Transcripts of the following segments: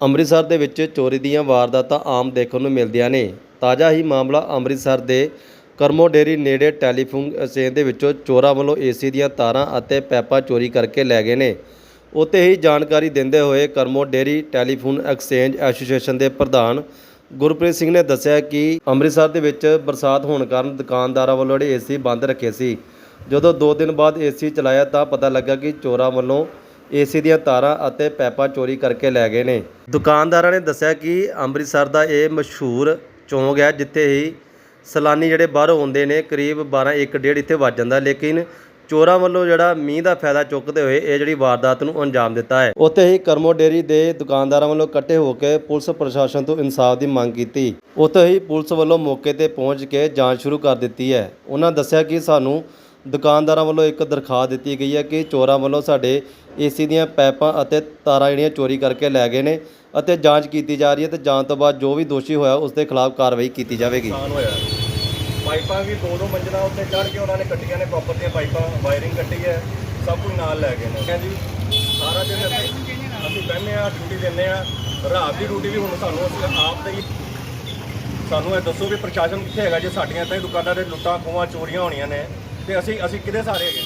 ਅੰਮ੍ਰਿਤਸਰ ਦੇ ਵਿੱਚ ਚੋਰੀ ਦੀਆਂ ਵਾਰਦਾਤਾਂ ਆਮ ਦੇਖਣ ਨੂੰ ਮਿਲਦੀਆਂ ਨੇ। ਤਾਜ਼ਾ ਹੀ ਮਾਮਲਾ ਅੰਮ੍ਰਿਤਸਰ ਦੇ ਕਰਮੋ ਡੇਰੀ ਨੇੜੇ ਟੈਲੀਫੋਨ ਐਕਸਚੇਂਜ ਦੇ ਵਿੱਚੋਂ ਚੋਰਾਂ ਵੱਲੋਂ ਏਸੀ ਦੀਆਂ ਤਾਰਾਂ ਅਤੇ ਪੈਪਾਂ ਚੋਰੀ ਕਰਕੇ ਲੈ ਗਏ ਨੇ। ਉੱਤੇ ਹੀ ਜਾਣਕਾਰੀ ਦਿੰਦੇ ਹੋਏ Karmo Deori telephone exchange association ਦੇ ਪ੍ਰਧਾਨ ਗੁਰਪ੍ਰੀਤ ਸਿੰਘ ਨੇ ਦੱਸਿਆ ਕਿ ਅੰਮ੍ਰਿਤਸਰ ਦੇ ਵਿੱਚ ਬਰਸਾਤ ਹੋਣ ਕਾਰਨ ਦੁਕਾਨਦਾਰਾਂ ਵੱਲੋਂ ਜਿਹੜੇ ਏਸੀ ਬੰਦ ਰੱਖੇ ਸੀ। ਜਦੋਂ 2 ਦਿਨ ਬਾਅਦ ਏਸੀ ਚਲਾਇਆ ਤਾਂ ਪਤਾ ਲੱਗਾ ਕਿ ਚੋਰਾਂ ਵੱਲੋਂ ਏਸੀ ਦੀਆਂ ਤਾਰਾਂ ਅਤੇ ਪੈਪਾਂ ਚੋਰੀ ਕਰਕੇ ਲੈ ਗਏ ਨੇ। ਦੁਕਾਨਦਾਰਾਂ ਨੇ ਦੱਸਿਆ ਕਿ ਅੰਮ੍ਰਿਤਸਰ ਦਾ ਇਹ ਮਸ਼ਹੂਰ ਚੌਂਕ ਹੈ, ਜਿੱਥੇ ਹੀ ਸੈਲਾਨੀ ਜਿਹੜੇ ਬਾਹਰੋਂ ਆਉਂਦੇ ਨੇ, ਕਰੀਬ 12 1 ਡੇਢ ਇੱਥੇ ਵੱਜ ਜਾਂਦਾ। ਲੇਕਿਨ ਚੋਰਾਂ ਵੱਲੋਂ ਜਿਹੜਾ ਮੀਂਹ ਦਾ ਫਾਇਦਾ ਚੁੱਕਦੇ ਹੋਏ ਇਹ ਜਿਹੜੀ ਵਾਰਦਾਤ ਨੂੰ ਅੰਜਾਮ ਦਿੱਤਾ ਹੈ। ਉੱਥੇ ਹੀ ਕਰਮੋ ਡੇਰੀ ਦੇ ਦੁਕਾਨਦਾਰਾਂ ਵੱਲੋਂ ਇਕੱਠੇ ਹੋ ਕੇ ਪੁਲਿਸ ਪ੍ਰਸ਼ਾਸਨ ਤੋਂ ਇਨਸਾਫ ਦੀ ਮੰਗ ਕੀਤੀ। ਉੱਥੇ ਹੀ ਪੁਲਿਸ ਵੱਲੋਂ ਮੌਕੇ ਤੇ ਪਹੁੰਚ ਕੇ ਜਾਂਚ ਸ਼ੁਰੂ ਕਰ ਦਿੱਤੀ ਹੈ। ਉਹਨਾਂ ਦੱਸਿਆ ਕਿ ਸਾਨੂੰ ਦੁਕਾਨਦਾਰਾਂ ਵੱਲੋਂ ਇੱਕ ਦਰਖਾਸਤ ਦਿੱਤੀ ਗਈ ਹੈ ਕਿ ਚੋਰਾਂ ਵੱਲੋਂ ਸਾਡੇ ਏਸੀ ਦੀਆਂ ਪਾਈਪਾਂ ਅਤੇ ਤਾਰਾਂ ਜਿਹੜੀਆਂ ਚੋਰੀ ਕਰਕੇ ਲੈ ਗਏ ਨੇ ਅਤੇ ਜਾਂਚ ਕੀਤੀ ਜਾ ਰਹੀ ਹੈ ਤੇ ਜਾਂਚ ਤੋਂ ਬਾਅਦ ਜੋ ਵੀ ਦੋਸ਼ੀ ਹੋਇਆ ਉਸ ਦੇ ਖਿਲਾਫ ਕਾਰਵਾਈ ਕੀਤੀ ਜਾਵੇਗੀ। ਨੁਕਸਾਨ ਹੋਇਆ। ਪਾਈਪਾਂ ਵੀ ਦੋ ਦੋ ਮੰਜ਼ਲਾਂ ਉੱਤੇ ਚੜ੍ਹ ਕੇ ਉਹਨਾਂ ਨੇ ਕੱਟੀਆਂ ਨੇ ਪ੍ਰੋਪਰ ਦੀਆਂ ਪਾਈਪਾਂ ਵਾਇਰਿੰਗ ਕੱਟੀ ਹੈ, ਸਭ ਕੁਝ ਨਾਲ ਲੈ ਗਏ ਨੇ। ਹਾਂਜੀ ਸਾਰਾ ਦਿਨ ਅਸੀਂ ਅਸੀਂ ਬਹਿੰਦੇ ਆ ਡਿਊਟੀ ਦਿੰਦੇ ਆ ਰਾਤ ਦੀ ਡਿਊਟੀ ਵੀ ਹੁਣ ਸਾਨੂੰ ਅਸੀਂ ਆਪ ਤੇ ਹੀ ਸਾਨੂੰ ਇਹ ਦੱਸੋ ਵੀ ਪ੍ਰਸ਼ਾਸਨ ਕਿੱਥੇ ਹੈਗਾ ਜੇ ਸਾਡੀਆਂ ਤਾਂ ਦੁਕਾਨਾਂ ਦੇ ਲੁੱਟਾਂ ਖੋਹਾਂ ਚੋਰੀਆਂ ਹੋਣੀਆਂ ਨੇ। ਤੇ ਅਸੀਂ ਅਸੀਂ ਕਿਹਦੇ ਸਾਰੇ ਹੈਗੇ?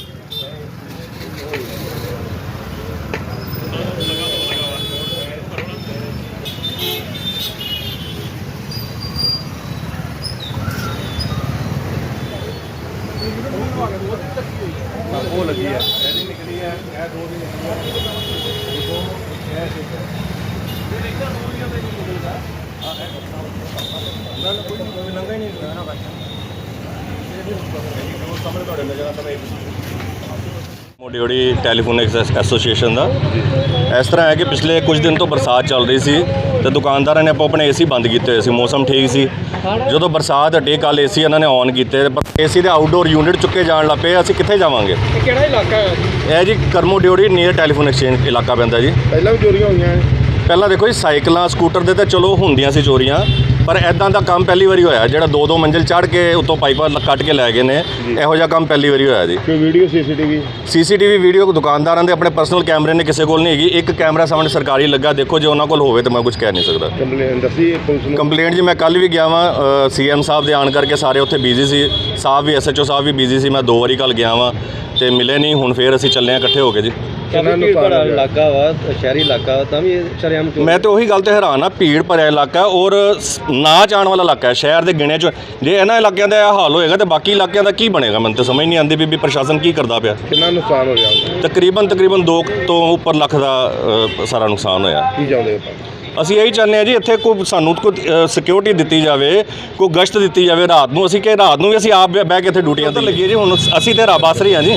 ਉਹ ਲੱਗੀ ਹੈ ਇਹਦੀ ਨਿਕਲੀ ਹੈ ਇਹ ਦੋ ਦੀ ਨਿਕਲੀ ਹੈ ਇਹ ਦੇਖੋ ਨਾ ਨਾ ਕੋਈ ਨੰਗਾ ਹੀ ਨਹੀਂ ਨਾ ਬਾਈ। ਸਾਹਮਣੇ ਤੁਹਾਡੇ ਨਜ਼ਰ ਮੋਡੀਓੜੀ ਟੈਲੀਫੋਨ ਐਸੋਸੀਏਸ਼ਨ ਦਾ। ਇਸ ਤਰ੍ਹਾਂ ਹੈ ਕਿ ਪਿਛਲੇ ਕੁਝ ਦਿਨ ਤੋਂ ਬਰਸਾਤ ਚੱਲ ਰਹੀ ਸੀ ਤੇ ਦੁਕਾਨਦਾਰਾਂ ਨੇ ਆਪੋ ਆਪਣੇ ਏਸੀ ਬੰਦ ਕੀਤੇ ਹੋਏ ਸੀ ਮੌਸਮ ਠੀਕ ਸੀ। ਜਦੋਂ ਬਰਸਾਤ ਹਟੀ ਕੱਲ ਏਸੀ ਇਹਨਾਂ ਨੇ ਔਨ ਕੀਤੇ ਪਰ ਏਸੀ ਦੇ ਆਊਟਡੋਰ ਯੂਨਿਟ ਚੁੱਕੇ ਜਾਣ ਲੱਗ ਪਏ ਅਸੀਂ ਕਿੱਥੇ ਜਾਵਾਂਗੇ? ਇਹ ਕਿਹੜਾ ਇਲਾਕਾ ਹੈ? ਜੀ ਇਹ ਜੀ Karmo Deori near telephone exchange ਇਲਾਕਾ ਪੈਂਦਾ ਜੀ। ਪਹਿਲਾਂ ਵੀ ਚੋਰੀਆਂ ਹੋਈਆਂ ਹੈ ਪਹਿਲਾਂ ਦੇਖੋ ਜੀ ਸਾਈਕਲਾਂ ਸਕੂਟਰ ਦੇ ਤਾਂ ਚਲੋ ਹੁੰਦੀਆਂ ਸੀ ਚੋਰੀਆਂ ਪਰ ਐਦਾਂ ਦਾ ਕੰਮ ਪਹਿਲੀ ਵਾਰੀ ਹੋਇਆ ਜਿਹੜਾ ਦੋ ਦੋ ਮੰਜ਼ਿਲ ਚੜ੍ਹ ਕੇ ਉੱਤੋਂ ਪਾਈਪਾਂ ਲ- ਕੱਟ ਕੇ ਲੈ ਗਏ ਨੇ ਇਹੋ ਜਿਹਾ ਕੰਮ ਪਹਿਲੀ ਵਾਰੀ ਹੋਇਆ ਜੀ। ਕੋਈ ਵੀਡੀਓ ਸੀਸੀਟੀਵੀ? ਸੀਸੀਟੀਵੀ ਵੀਡੀਓ ਦੁਕਾਨਦਾਰਾਂ ਦੇ ਆਪਣੇ ਪਰਸਨਲ ਕੈਮਰੇ ਨੇ ਕਿਸੇ ਕੋਲ ਨਹੀਂ ਹੈਗੀ। ਇੱਕ ਕੈਮਰਾ ਸਾਹਮਣੇ ਸਰਕਾਰੀ ਲੱਗਾ ਦੇਖੋ ਜੇ ਉਹਨਾਂ ਕੋਲ ਹੋਵੇ ਤਾਂ ਮੈਂ ਕੁਝ ਕਹਿ ਨਹੀਂ ਸਕਦਾ। ਕੰਪਲੇਨ ਦੱਸੀ ਪੁਲਿਸ ਨੂੰ? ਕੰਪਲੇਂਟ ਜੀ ਮੈਂ ਕੱਲ ਵੀ ਗਿਆ ਵਾਂ ਸੀਐਮ ਸਾਹਿਬ ਦੇ ਆਣ ਕਰਕੇ ਸਾਰੇ ਉੱਥੇ ਬਿਜ਼ੀ ਸੀ। ਸਾਹਿਬ ਵੀ ਐਸਐਚਓ ਸਾਹਿਬ ਵੀ ਬਿਜ਼ੀ ਸੀ ਮੈਂ ਦੋ ਵਾਰੀ ਕੱਲ ਗਿਆ ਵਾਂ ਤੇ ਮਿਲੇ ਨਹੀਂ ਹੁਣ ਫੇਰ ਅਸੀਂ ਚੱਲੇ ਆ ਇਕੱਠੇ ਹੋ ਕੇ ਜੀ। ਕਿੰਨਾ ਕਾਫੀ ਨੁਕਸਾਨ ਬੜਾ ਹੋ। ਗਿਆ? ਇਲਾਕਾ ਵਾ ਸ਼ਹਿਰੀ ਇਲਾਕਾ ਵਾ, ਤਾਂ ਵੀ ਇਹ ਸ਼ਰੇਆਮ ਚੋਰੀ ਮੈਂ ਤੇ ਉਹੀ ਗੱਲ ਤੇ ਹੈਰਾਨ ਆ ਭੀੜ ਭਰਿਆ ਇਲਾਕਾ ਔਰ ਸ- ਨਾ ਜਾਣ ਵਾਲਾ ਇਲਾਕਾ ਹੈ ਸ਼ਹਿਰ ਦੇ ਗਿਣੇ ਚ। ਜੇ ਇਹਨਾਂ ਇਲਾਕਿਆਂ ਦਾ ਇਹ ਹਾਲ ਹੋਏਗਾ ਤੇ ਬਾਕੀ ਇਲਾਕਿਆਂ ਦਾ ਕੀ ਬਣੇਗਾ? ਮੈਨੂੰ ਤਾਂ ਸਮਝ ਨਹੀਂ ਆਉਂਦੀ ਵੀ ਵੀ ਪ੍ਰਸ਼ਾਸਨ ਕੀ ਕਰਦਾ ਪਿਆ। ਕਿੰਨਾ ਨੁਕਸਾਨ ਹੋ ਗਿਆ ਤਕਰੀਬਨ ਤਕਰੀਬਨ 2 ਤੋਂ ਉੱਪਰ ਲੱਖ ਦਾ ਅ, ਸਾਰਾ ਨੁਕਸਾਨ ਹੋਇਆ। ਕੀ ਚਾਹੁੰਦੇ ਆਪਾਂ ਅਸੀਂ ਇਹੀ ਚਾਹੁੰਦੇ ਹਾਂ ਜੀ ਇੱਥੇ ਕੋਈ ਸਾਨੂੰ ਕੋਈ ਸਿਕਿਉਰਿਟੀ ਦਿੱਤੀ ਜਾਵੇ ਕੋਈ ਗਸ਼ਤ ਦਿੱਤੀ ਜਾਵੇ ਰਾਤ ਨੂੰ ਅਸੀਂ ਕਿ ਰਾਤ ਨੂੰ ਵੀ ਅਸੀਂ ਆਪ ਬਹਿ ਬਹਿ ਕੇ ਇੱਥੇ ਡਿਊਟੀਆਂ ਤੇ ਲੱਗੀਏ ਜੀ ਹੁਣ ਅਸੀਂ ਤੇ ਰੱਬ ਆਸਰੇ ਹਾਂ ਜੀ।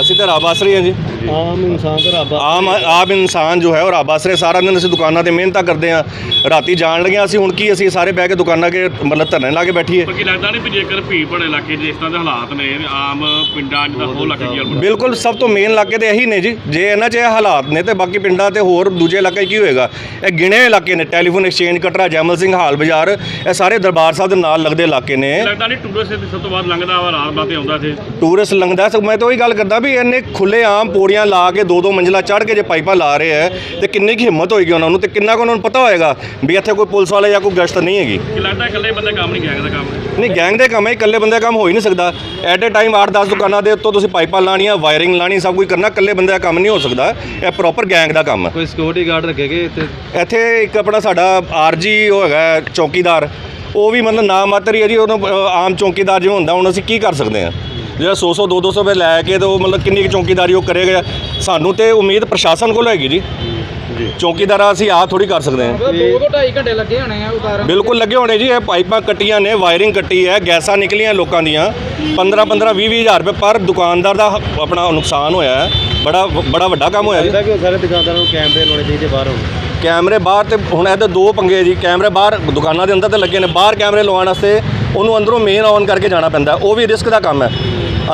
ਅਸੀਂ ਤੇ ਰੱਬ ਆਸਰੇ ਹਾਂ ਜੀ। ਆਮ ਇਨਸਾਨ ਤਾਂ ਰੱਬ ਆਮ ਆਮ ਇਨਸਾਨ ਜੋ ਹੈ ਉਹ ਰੱਬ ਆਸਰੇ। ਸਾਰਾ ਦਿਨ ਅਸੀਂ ਦੁਕਾਨਾਂ ਤੇ ਮਿਹਨਤਾਂ ਕਰਦੇ ਆ ਰਾਤੀ ਜਾਣ ਲੱਗਿਆ ਅਸੀਂ ਹੁਣ ਕੀ ਅਸੀਂ ਸਾਰੇ ਬਹਿ ਕੇ ਦੁਕਾਨਾਂ ਕੇ ਮਤਲਬ ਧਰਨੇ ਲਾ ਕੇ ਬੈਠੀਏ। ਬਾਕੀ ਲੱਗਦਾ ਨਹੀਂ ਵੀ ਜੇਕਰ ਭੀੜ ਭੜੇ ਇਲਾਕੇ 'ਚ ਇਸ ਤਰ੍ਹਾਂ ਦੇ ਹਾਲਾਤ ਨੇ ਆਮ ਪਿੰਡਾਂ 'ਚ ਤਾਂ ਹੋਰ ਲੱਗ ਗਿਆ ਬਿਲਕੁਲ ਸਭ ਤੋਂ ਮੇਨ ਇਲਾਕੇ ਤੇ ਇਹੀ ਨੇ ਜੀ। ਜੇ ਇਹਨਾਂ 'ਚ ਇਹ ਹਾਲਾਤ ਨੇ ਤੇ ਬਾਕੀ ਪਿੰਡਾਂ ਤੇ ਹੋਰ ਦੂਜੇ ਇਲਾਕੇ 'ਚ ਕੀ ਹੋਏਗਾ? ਇਹ ਗਿਣੇ ਇਲਾਕੇ ਨੇ। Telephone exchange Katra Jaimal Singh Hall Bazaar ਇਹ ਸਾਰੇ ਦਰਬਾਰ ਸਾਹਿਬ ਦੇ ਨਾਲ ਲੱਗਦੇ ਇਲਾਕੇ ਨੇ। ਲੱਗਦਾ ਨਹੀਂ ਟੂਰਿਸਟ ਸਭ ਤੋਂ ਬਾਅਦ ਲੰਘਦਾ ਵਾ ਰਾਤ ਬਾਤੇ ਆਉਂਦਾ ਇੱਥੇ। ਟੂਰਿਸਟ ਲੰਘਦਾ। ਸੋ ਮੈਂ ਤਾਂ ਉਹੀ ਗੱਲ ਕਰਦਾ ਵੀ ਇਹਨੇ ਖੁੱਲੇ ਆਮ ਪੌੜੀਆਂ ਲਾ ਕੇ ਦੋ ਦੋ ਮੰਜ਼ਿਲਾ ਚੜ੍ਹ ਕੇ ਜੇ ਪਾਈਪਾਂ ਲਾ ਰਹੇ ਹੈ ਤੇ ਕਿੰਨੀ ਕੀ ਹਿੰਮਤ ਹੋਏਗੀ ਉਹਨਾਂ ਨੂੰ ਤੇ ਕਿੰਨਾ ਕੁ ਉਹਨਾਂ ਨੂੰ ਪਤਾ ਹੋਏਗਾ ਵੀ ਇੱਥੇ ਕੋਈ ਪੁਲਿਸ ਵਾਲੇ ਜਾਂ ਕੋਈ ਗਸ਼ਤ ਨਹੀਂ ਹੈਗੀ? ਲੱਗਦਾ ਇਕੱਲੇ ਬੰਦੇ ਕੰਮ ਨਹੀਂ ਗਿਆ ਦਾ ਕੰਮ ਨਹੀਂ ਗੈਂਗ ਦੇ ਕੰਮ ਹੈ ਇਕੱਲੇ ਬੰਦੇ ਦਾ ਕੰਮ ਹੋ ਹੀ ਨਹੀਂ ਸਕਦਾ। ਐਟ ਏ ਟਾਈਮ 8-10 ਦੁਕਾਨਾਂ ਦੇ ਉੱਤੋਂ ਤੁਸੀਂ ਪਾਈਪਾਂ ਲਾਣੀਆਂ ਵਾਇਰਿੰਗ ਲਾਣੀ ਸਭ ਕੁਝ ਕਰਨਾ ਇਕੱਲੇ ਬੰਦੇ ਦਾ ਕੰਮ ਨਹੀਂ ਹੋ ਸਕਦਾ। ਇਹ ਪ੍ਰੋਪਰ ਗੈਂਗ ਦਾ ਕੰਮ ਹੈ। ਕੋਈ ਸਿਕਿਉਰਿਟੀ ਗਾਰਡ ਰੱਖੇਗੇ ਇੱਥੇ? ਇੱਥੇ ਇੱਕ ਆਪਣਾ ਸਾਡਾ ਆਰਜੀ ਉਹ ਹੈਗਾ ਚੌਕੀਦਾਰ। ਉਹ ਵੀ ਮਤਲਬ ਨਾ ਮਾਤਰ ਹੀ ਹੈ ਜੀ ਉਹਨੂੰ ਅ, ਆਮ ਚੌਕੀਦਾਰ ਜਿਵੇਂ ਹੁੰਦਾ ਹੁਣ ਅਸੀਂ ਕੀ ਕਰ ਸਕਦੇ ਹਾਂ? ਜਿਹੜਾ 100 100 200 ਰੁਪਏ ਲੈ ਕੇ ਤੇ ਉਹ ਮਤਲਬ ਕਿੰਨੀ ਕੁ ਚੌਕੀਦਾਰੀ ਉਹ ਕਰੇਗਾ ਸਾਨੂੰ ਤੇ ਉਮੀਦ ਪ੍ਰਸ਼ਾਸਨ ਕੋਲ ਹੈਗੀ ਜੀ। ਚੌਕੀਦਾਰ ਅਸੀਂ ਆਪ ਥੋੜੀ ਕਰ ਸਕਦੇ ਹਾਂ। ਦੋ ਤੋਂ 2.5 ਘੰਟੇ ਲੱਗੇ ਹੋਣੇ ਆ ਉਤਾਰਨ ਬਿਲਕੁਲ ਲੱਗੇ ਹੋਣੇ ਜੀ ਇਹ ਪਾਈਪਾਂ ਕੱਟੀਆਂ ਨੇ ਵਾਇਰਿੰਗ ਕੱਟੀ ਹੈ ਗੈਸਾਂ ਨਿਕਲੀਆਂ ਲੋਕਾਂ ਦੀਆਂ। 15 15 20 20 ਹਜ਼ਾਰ ਰੁਪਏ ਪਰ ਦੁਕਾਨਦਾਰ ਦਾ ਆਪਣਾ ਨੁਕਸਾਨ ਹੋਇਆ ਹੈ। ਬੜਾ ਬੜਾ ਵੱਡਾ ਕੰਮ ਹੋਇਆ ਜੀ। ਲੱਗਦਾ ਕਿ ਉਹ ਸਾਰੇ ਦੁਕਾਨਦਾਰਾਂ ਨੂੰ ਕੈਮਰੇ ਲਾਉਣੇ ਚਾਹੀਦੇ ਬਾਹਰ ਹੁਣ ਕੈਮਰੇ ਬਾਹਰ ਤੇ ਹੁਣ ਇਹਦੇ ਦੋ ਪੰਗੇ ਜੀ। ਕੈਮਰੇ ਬਾਹਰ ਦੁਕਾਨਾਂ ਦੇ ਅੰਦਰ ਤੇ ਲੱਗੇ ਨੇ। ਬਾਹਰ ਕੈਮਰੇ ਲਵਾਉਣ ਵਾਸਤੇ ਉਹਨੂੰ ਅੰਦਰੋਂ ਮੇਨ ਔਨ ਕਰਕੇ ਜਾਣਾ ਪੈਂਦਾ ਉਹ ਵੀ ਰਿਸਕ ਦਾ ਕੰਮ ਹੈ।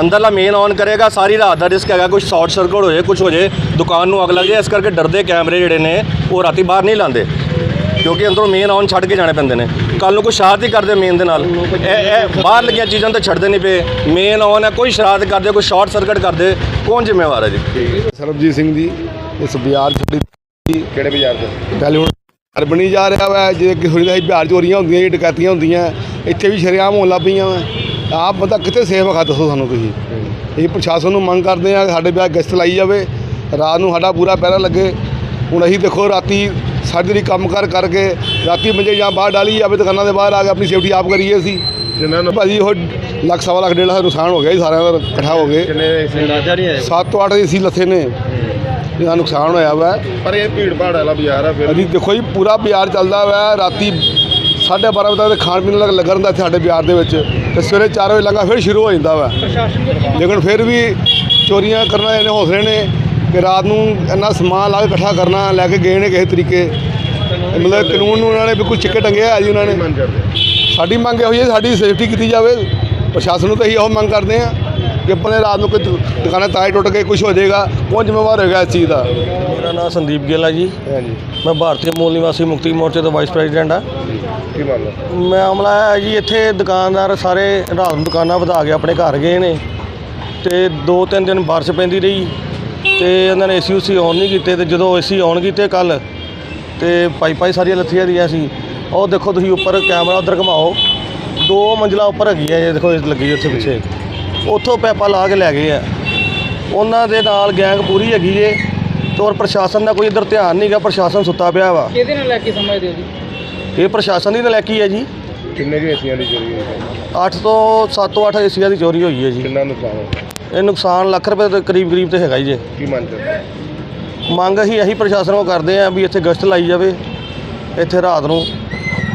ਅੰਦਰਲਾ ਮੇਨ ਔਨ ਕਰੇਗਾ ਸਾਰੀ ਰਾਤ ਦਾ ਰਿਸਕ ਹੈਗਾ ਕੁਝ ਸ਼ਾਰਟ ਸਰਕਟ ਹੋ ਜਾਏ ਕੁਝ ਹੋ ਜਾਏ ਦੁਕਾਨ ਨੂੰ ਅੱਗ ਲੱਗ ਜਾਏ ਇਸ ਕਰਕੇ ਡਰਦੇ ਕੈਮਰੇ ਜਿਹੜੇ ਨੇ ਉਹ ਰਾਤੀ ਬਾਹਰ ਨਹੀਂ ਲਾਉਂਦੇ। ਕਿਉਂਕਿ ਅੰਦਰੋਂ ਮੇਨ ਔਨ ਛੱਡ ਕੇ ਜਾਣੇ ਪੈਂਦੇ ਨੇ। ਕੱਲ ਨੂੰ ਕੋਈ ਸ਼ਰਾਰਤ ਹੀ ਕਰਦੇ ਮੇਨ ਦੇ ਨਾਲ। ਇਹ ਇਹ ਬਾਹਰ ਲੱਗੀਆਂ ਚੀਜ਼ਾਂ ਤਾਂ ਛੱਡਦੇ ਨਹੀਂ ਪਏ। ਮੇਨ ਔਨ ਹੈ ਕੋਈ ਸ਼ਰਾਰਤ ਕਰਦੇ ਕੋਈ ਸ਼ਾਰਟ ਸਰਕਟ ਕਰਦੇ ਕੌਣ ਜ਼ਿੰਮੇਵਾਰ ਹੈ ਜੀ? ਸਰਬਜੀਤ ਸਿੰਘ ਦੀ ਇਸ ਬਾਜ਼ਾਰ ਛੱਡੀ ਕਿਹੜੇ ਬਾਜ਼ਾਰ ਤੋਂ? ਟੈਲੀਫੋਨ ਘਰ ਬਣੀ ਜਾ ਰਿਹਾ ਵਾ ਜੇ ਕਿਸੇ ਦਾ ਬਿਹਾਰ ਚੋਰੀਆਂ ਹੁੰਦੀਆਂ ਜੀ ਡਕੈਤੀਆਂ ਹੁੰਦੀਆਂ ਇੱਥੇ ਵੀ ਸ਼ਰੇਆਮ ਹੋਣ ਲੱਗ ਪਈਆਂ ਵਾ। ਆਪ ਬੰਦਾ ਕਿੱਥੇ ਸੇਫ ਹੈਗਾ ਦੱਸੋ ਸਾਨੂੰ ਤੁਸੀਂ। ਇਹ ਪ੍ਰਸ਼ਾਸਨ ਨੂੰ ਮੰਗ ਕਰਦੇ ਆ ਸਾਡੇ ਵਿਆਹ ਗਸ਼ਤ ਲਾਈ ਜਾਵੇ ਰਾਤ ਨੂੰ ਸਾਡਾ ਪੂਰਾ ਪਹਿਰਾ ਲੱਗੇ। ਹੁਣ ਅਸੀਂ ਦੇਖੋ ਰਾਤੀ ਸਾਡੀ ਜਿਹੜੀ ਕੰਮ ਕਰ ਕਰਕੇ ਰਾਤੀ ਮੰਜੇ ਜਾਂ ਬਾਹਰ ਡਾਲੀ ਜਾਵੇ ਦੁਕਾਨਾਂ ਦੇ ਬਾਹਰ ਆ ਕੇ ਆਪਣੀ ਸੇਫਟੀ ਆਪ ਕਰੀਏ ਅਸੀਂ। ਜਿਨ੍ਹਾਂ ਨੂੰ ਭਾਜੀ ਉਹ ਲੱਖ ਸਵਾ ਲੱਖ ਡੇਢ ਲੱਖ ਨੁਕਸਾਨ ਹੋ ਗਿਆ ਜੀ ਸਾਰਿਆਂ ਦਾ ਇਕੱਠਾ ਹੋ ਗਏ। ਕਿੰਨੇ ਰਾਜਾ ਨਹੀਂ ਆਇਆ? ਸੱਤ ਤੋਂ ਅੱਠ ਏਸੀ ਲੱਥੇ ਨੇ। ਜਿਹਦਾ ਨੁਕਸਾਨ ਹੋਇਆ ਵਾ। ਪਰ ਇਹ ਭੀੜ ਭਾੜ ਵਾਲਾ ਬਾਜ਼ਾਰ ਆ ਫਿਰ। ਅਸੀਂ ਦੇਖੋ ਜੀ ਪੂਰਾ ਬਾਜ਼ਾਰ ਚੱਲਦਾ ਵਾ ਰਾਤੀ 12:30 ਵਜੇ ਤੱਕ ਖਾਣ ਪੀਣ ਲੱਗ ਲੱਗਾ ਰਹਿੰਦਾ ਇੱਥੇ ਸਾਡੇ ਬਾਜ਼ਾਰ ਦੇ ਵਿੱਚ। ਤੇ ਸਵੇਰੇ 4 ਵਜੇ ਲੰਗਾ ਫਿਰ ਸ਼ੁਰੂ ਹੋ ਜਾਂਦਾ ਵਾ। ਲੇਕਿਨ ਫਿਰ ਵੀ ਚੋਰੀਆਂ ਕਰਨਾ ਇਹਨੇ ਹੌਸਲੇ ਨੇ ਕਿ ਰਾਤ ਨੂੰ ਇੰਨਾ ਸਮਾਨ ਲਾ ਕੇ ਇਕੱਠਾ ਕਰਨਾ ਲੈ ਕੇ ਗਏ ਨੇ ਕਿਸੇ ਤਰੀਕੇ। ਮਤਲਬ ਕਾਨੂੰਨ ਨੂੰ ਉਹਨਾਂ ਨੇ ਬਿਲਕੁਲ ਚਿੱਕੇ ਟੰਗਿਆ ਜੀ ਉਹਨਾਂ ਨੇ। ਸਾਡੀ ਮੰਗ ਇਹੋ ਹੈ ਸਾਡੀ ਸੇਫਟੀ ਕੀਤੀ ਜਾਵੇ। ਪ੍ਰਸ਼ਾਸਨ ਨੂੰ ਤਾਂ ਇਹੀ ਇਹੋ ਮੰਗ ਕਰਦੇ ਆ। ਕਿ ਆਪਣੇ ਰਾਤ ਨੂੰ ਕੋਈ ਦੁਕਾਨਾਂ ਤਾਏ ਟੁੱਟ ਕੇ ਕੁਝ ਹੋ ਜਾਏਗਾ ਕੌਣ ਜ਼ਿੰਮੇਵਾਰ ਹੋਏਗਾ ਇਸ ਚੀਜ਼ ਦਾ? ਮੇਰਾ ਨਾਮ ਸੰਦੀਪ ਗਿੱਲ ਹੈ ਜੀ। ਹਾਂਜੀ। ਮੈਂ ਭਾਰਤੀ ਮੂਲ ਨਿਵਾਸੀ ਮੁਕਤੀ ਮੋਰਚੇ ਦਾ ਵਾਈਸ ਪ੍ਰੈਜ਼ੀਡੈਂਟ ਆ। ਕੀ ਮੰਨ ਲਓ ਮਾਮਲਾ ਹੈ ਜੀ ਇੱਥੇ ਦੁਕਾਨਦਾਰ ਸਾਰੇ ਰਾਤ ਨੂੰ ਦੁਕਾਨਾਂ ਵਧਾ ਕੇ ਆਪਣੇ ਘਰ ਗਏ ਨੇ। ਤੇ ਦੋ ਤਿੰਨ ਦਿਨ ਬਾਰਿਸ਼ ਪੈਂਦੀ ਰਹੀ ਤੇ ਉਹਨਾਂ ਨੇ ਏਸੀ ਉਸੀ ਆਨ ਨਹੀਂ ਕੀਤੇ ਤੇ ਜਦੋਂ ਏਸੀ ਆਨ ਕੀਤੇ ਕੱਲ ਤੇ ਪਾਈਪਾਂ ਹੀ ਸਾਰੀਆਂ ਲੱਥੀਆਂ ਦੀਆਂ ਸੀ। ਉਹ ਦੇਖੋ ਤੁਸੀਂ ਉੱਪਰ ਕੈਮਰਾ ਉਧਰ ਘੁਮਾਓ। ਦੋ ਮੰਜ਼ਲਾ ਉੱਪਰ ਹੈਗੀ ਹੈ ਇਹ ਦੇਖੋ ਲੱਗੀ ਉੱਥੇ ਪਿੱਛੇ। ਉੱਥੋਂ ਪੈਪਾ ਲਾ ਕੇ ਲੈ ਗਏ ਆ। ਉਹਨਾਂ ਦੇ ਨਾਲ ਗੈਂਗ ਪੂਰੀ ਹੈਗੀ ਏ ਤੇ ਔਰ ਪ੍ਰਸ਼ਾਸਨ ਦਾ ਕੋਈ ਇੱਧਰ ਧਿਆਨ ਨਹੀਂਗਾ ਪ੍ਰਸ਼ਾਸਨ ਸੁੱਤਾ ਪਿਆ ਵਾ। ਕਿਹਦੇ ਨਾਲ ਲੈ ਕੇ ਸਮਝਦੇ ਹੋ ਜੀ? ਇਹ ਪ੍ਰਸ਼ਾਸਨ ਦੀ ਨਲਾਇਕੀ ਹੈ ਜੀ। ਕਿੰਨੇ ਕੁ ਏਸੀਆਂ ਦੀ ਚੋਰੀ ਹੋਈ? 8 ਤੋਂ 7 ਤੋਂ 8 ਏਸੀਆਂ ਦੀ ਚੋਰੀ ਹੋਈ ਹੈ ਜੀ। ਕਿੰਨਾ ਨੁਕਸਾਨ ਹੋਇਆ? ਇਹ ਨੁਕਸਾਨ ਲੱਖ ਰੁਪਏ ਦੇ ਕਰੀਬ ਕਰੀਬ ਤੇ ਹੈਗਾ ਹੀ ਜੇ ਕੀ ਮੰਨ ਕਰਦੇ? ਮੰਗ ਅਸੀਂ ਇਹੀ ਪ੍ਰਸ਼ਾਸਨ ਕੋ ਕਰਦੇ ਆਂ ਵੀ ਇੱਥੇ ਗਸ਼ਤ ਲਾਈ ਜਾਵੇ ਇੱਥੇ ਰਾਤ ਨੂੰ।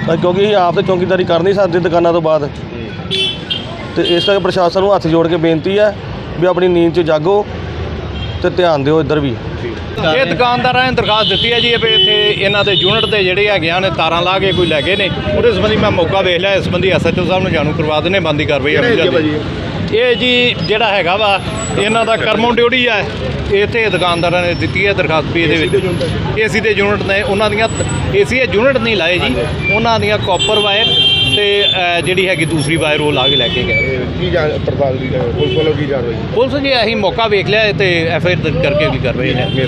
ਤਾਂ ਕਿਉਂਕਿ ਅਸੀਂ ਆਪ ਤੇ ਚੌਕੀਦਾਰੀ ਕਰ ਨਹੀਂ ਸਕਦੇ ਦੁਕਾਨਾਂ ਤੋਂ ਬਾਅਦ। ਤੇ ਇਸ ਕਰਕੇ ਪ੍ਰਸ਼ਾਸਨ ਨੂੰ ਹੱਥ ਜੋੜ ਕੇ ਬੇਨਤੀ ਹੈ ਵੀ ਆਪਣੀ ਨੀਂਦ 'ਚ ਜਾਗੋ ਤੇ ਧਿਆਨ ਦਿਓ ਇੱਧਰ ਵੀ। ਇਹ ਦੁਕਾਨਦਾਰਾਂ ਨੇ ਦਰਖਾਸਤ ਦਿੱਤੀ ਹੈ ਜੀ ਵੀ ਇੱਥੇ ਇਹਨਾਂ ਦੇ ਯੂਨਿਟ ਤੇ ਜਿਹੜੇ ਹੈਗੇ ਆ ਨੇ ਤਾਰਾਂ ਲਾ ਕੇ ਕੋਈ ਲੈ ਗਏ ਨੇ। ਉਹਦੇ ਸੰਬੰਧੀ ਮੈਂ ਮੌਕਾ ਵੇਖ ਲਿਆ ਇਸ ਸੰਬੰਧੀ ਐਸਐਚਓ ਸਾਹਿਬ ਨੂੰ ਜਾਣੂ ਕਰਵਾ ਦਿੰਦੇ ਬੰਦੀ ਕਾਰਵਾਈ ਜਾਂਦੀ। ਇਹ ਜੀ ਜਿਹੜਾ ਹੈਗਾ ਵਾ ਇਹਨਾਂ ਦਾ ਕਰਮੋਂ ਡਿਊਟੀ ਹੈ ਇੱਥੇ ਦੁਕਾਨਦਾਰਾਂ ਨੇ ਦਿੱਤੀ ਹੈ ਦਰਖਾਸਤ ਵੀ ਇਹਦੇ ਵਿੱਚ। ਏਸੀ ਦੇ ਯੂਨਿਟ ਨੇ ਉਹਨਾਂ ਦੀਆਂ ਏਸੀ ਦੇ ਯੂਨਿਟ ਨਹੀਂ ਲਾਏ ਜੀ ਉਹਨਾਂ ਦੀਆਂ ਕਾਪਰ ਵਾਇਰ ਤੇ ਅਹ, ਜਿਹੜੀ ਹੈਗੀ ਦੂਸਰੀ ਵਾਇਰ ਉਹ ਲਾ ਕੇ ਲੈ ਕੇ ਗਏ। ਇਹ ਕੀ ਜਾਣ ਪੜਤਾਲ ਦੀ ਪੁਲਿਸ ਵੱਲੋਂ ਕੀ ਕਾਰਵਾਈ? ਪੁਲਿਸ ਜੀ ਅਸੀਂ ਮੌਕਾ ਵੇਖ ਲਿਆ ਤੇ ਐਫ ਆਈ ਆਰ ਕਰਕੇ ਵੀ ਕਾਰਵਾਈ ਹੈ